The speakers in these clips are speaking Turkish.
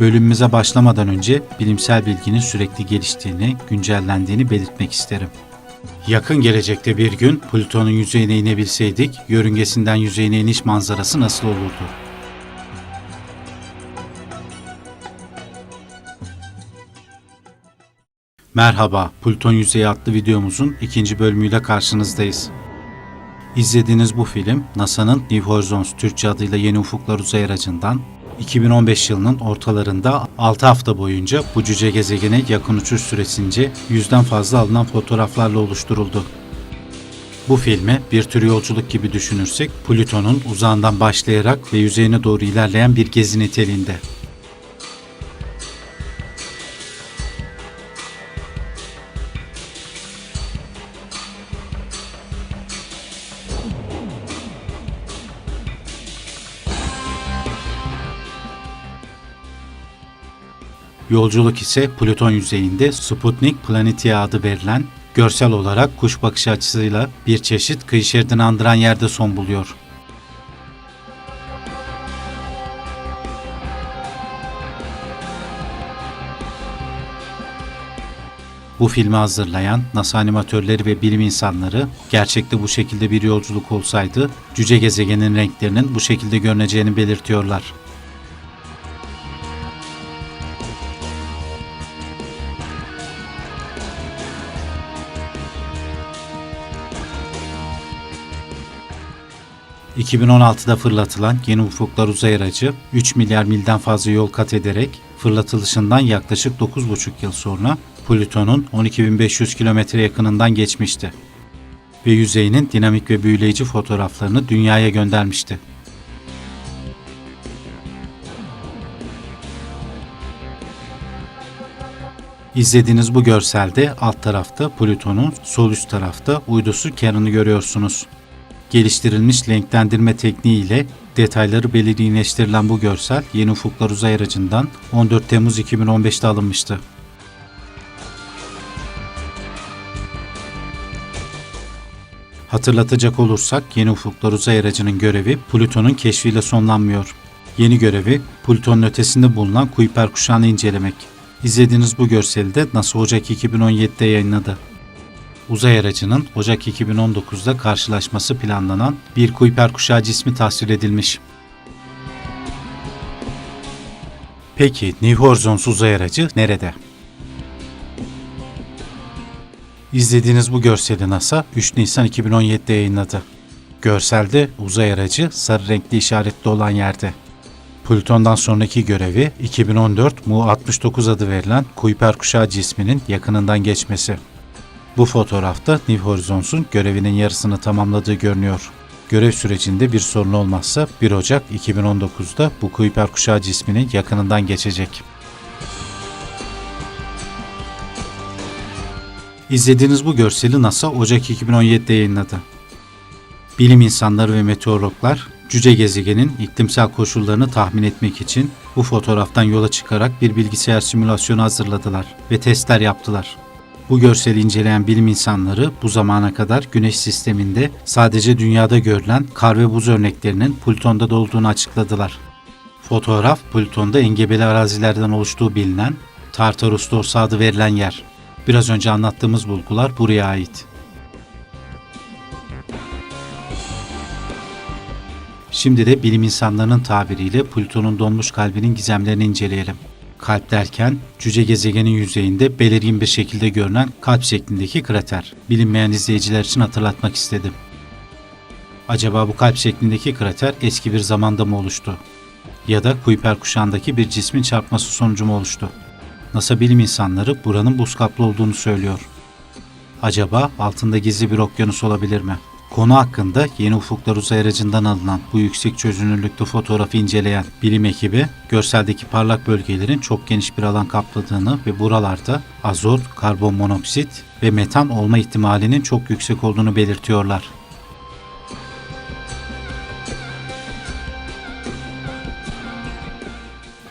Bölümümüze başlamadan önce bilimsel bilginin sürekli geliştiğini, güncellendiğini belirtmek isterim. Yakın gelecekte bir gün Plüton'un yüzeyine inebilseydik, yörüngesinden yüzeyine iniş manzarası nasıl olurdu? Merhaba, Plüton Yüzeyi adlı videomuzun ikinci bölümüyle karşınızdayız. İzlediğiniz bu film, NASA'nın New Horizons Türkçe adıyla Yeni Ufuklar Uzay Aracı'ndan 2015 yılının ortalarında 6 hafta boyunca bu cüce gezegene yakın uçuş süresince yüzden fazla alınan fotoğraflarla oluşturuldu. Bu filmi bir tür yolculuk gibi düşünürsek Plüton'un uzağından başlayarak ve yüzeyine doğru ilerleyen bir gezi niteliğinde. Yolculuk ise Plüton yüzeyinde Sputnik Planitia adı verilen görsel olarak kuş bakış açısıyla bir çeşit kıyı şeridini andıran yerde son buluyor. Bu filmi hazırlayan NASA animatörleri ve bilim insanları gerçekte bu şekilde bir yolculuk olsaydı cüce gezegenin renklerinin bu şekilde görüneceğini belirtiyorlar. ...2016'da fırlatılan Yeni Ufuklar Uzay Aracı 3 milyar milden fazla yol kat ederek fırlatılışından yaklaşık 9,5 yıl sonra Plüton'un 12.500 kilometre yakınından geçmişti ve yüzeyinin dinamik ve büyüleyici fotoğraflarını dünyaya göndermişti. İzlediğiniz bu görselde alt tarafta Plüton'un, sol üst tarafta uydusu Charon'u görüyorsunuz. Geliştirilmiş renklendirme tekniği ile detayları belirginleştirilen bu görsel Yeni Ufuklar Uzay Aracı'ndan 14 Temmuz 2015'te alınmıştı. Hatırlatacak olursak Yeni Ufuklar Uzay Aracı'nın görevi Plüton'un keşfiyle sonlanmıyor. Yeni görevi Plüton'un ötesinde bulunan Kuiper kuşağını incelemek. İzlediğiniz bu görseli de NASA Ocak 2017'de yayınladı. Uzay aracının Ocak 2019'da karşılaşması planlanan bir Kuiper kuşağı cismi tasvir edilmiş. Peki New Horizons uzay aracı nerede? İzlediğiniz bu görseli NASA 3 Nisan 2017'de yayınladı. Görselde uzay aracı sarı renkli işaretli olan yerde. Plüton'dan sonraki görevi 2014 Mu-69 adı verilen Kuiper kuşağı cisminin yakınından geçmesi. Bu fotoğrafta New Horizons'un görevinin yarısını tamamladığı görünüyor. Görev sürecinde bir sorun olmazsa 1 Ocak 2019'da bu Kuiper kuşağı cisminin yakınından geçecek. İzlediğiniz bu görseli NASA Ocak 2017'de yayınladı. Bilim insanları ve meteorologlar cüce gezegenin iklimsel koşullarını tahmin etmek için bu fotoğraftan yola çıkarak bir bilgisayar simülasyonu hazırladılar ve testler yaptılar. Bu görseli inceleyen bilim insanları bu zamana kadar Güneş sisteminde sadece dünyada görülen kar ve buz örneklerinin Plüton'da da olduğunu açıkladılar. Fotoğraf Plüton'da engebeli arazilerden oluştuğu bilinen Tartarus Dorsa adı verilen yer. Biraz önce anlattığımız bulgular buraya ait. Şimdi de bilim insanlarının tabiriyle Plüton'un donmuş kalbinin gizemlerini inceleyelim. Kalp derken cüce gezegenin yüzeyinde belirgin bir şekilde görünen kalp şeklindeki krater. Bilinmeyen izleyiciler için hatırlatmak istedim. Acaba bu kalp şeklindeki krater eski bir zamanda mı oluştu? Ya da Kuiper kuşağındaki bir cismin çarpması sonucu mu oluştu? NASA bilim insanları buranın buz kaplı olduğunu söylüyor. Acaba altında gizli bir okyanus olabilir mi? Konu hakkında Yeni Ufuklar Uzay Aracı'ndan alınan bu yüksek çözünürlüklü fotoğrafı inceleyen bilim ekibi, görseldeki parlak bölgelerin çok geniş bir alan kapladığını ve buralarda azot, karbon monoksit ve metan olma ihtimalinin çok yüksek olduğunu belirtiyorlar.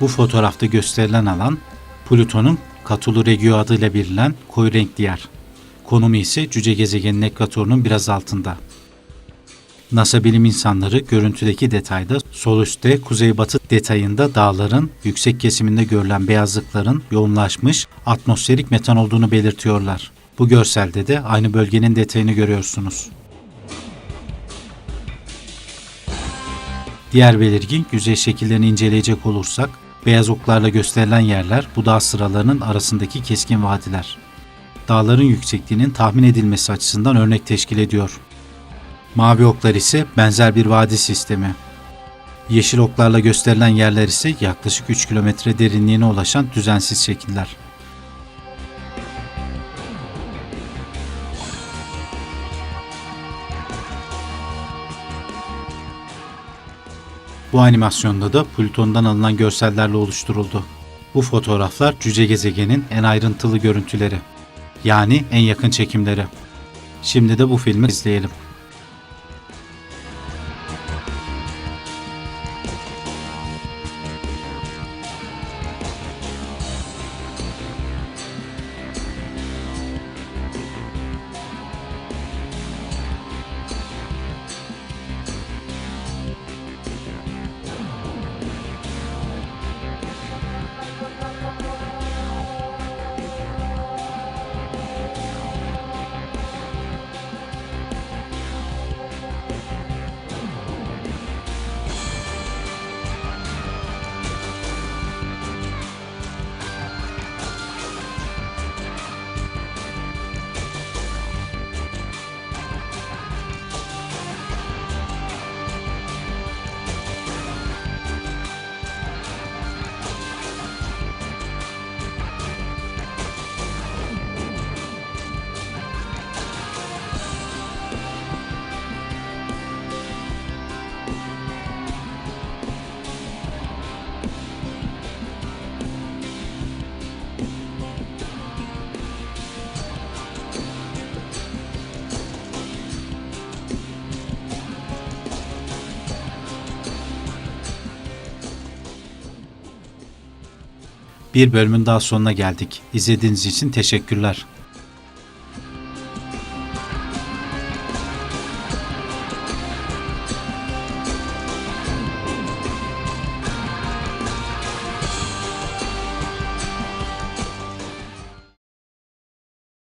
Bu fotoğrafta gösterilen alan Plüton'un Katulu Regio adıyla bilinen koyu renkli yer. Konumu ise cüce gezegenin ekvatorunun biraz altında. NASA bilim insanları görüntüdeki detayda sol üstte kuzeybatı detayında dağların yüksek kesiminde görülen beyazlıkların yoğunlaşmış atmosferik metan olduğunu belirtiyorlar. Bu görselde de aynı bölgenin detayını görüyorsunuz. Diğer belirgin yüzey şekillerini inceleyecek olursak, beyaz oklarla gösterilen yerler bu dağ sıralarının arasındaki keskin vadiler. Dağların yüksekliğinin tahmin edilmesi açısından örnek teşkil ediyor. Mavi oklar ise benzer bir vadi sistemi. Yeşil oklarla gösterilen yerler ise yaklaşık 3 kilometre derinliğine ulaşan düzensiz şekiller. Bu animasyonda da Plüton'dan alınan görsellerle oluşturuldu. Bu fotoğraflar cüce gezegenin en ayrıntılı görüntüleri. Yani en yakın çekimleri. Şimdi de bu filmi izleyelim. Bir bölümün daha sonuna geldik. İzlediğiniz için teşekkürler.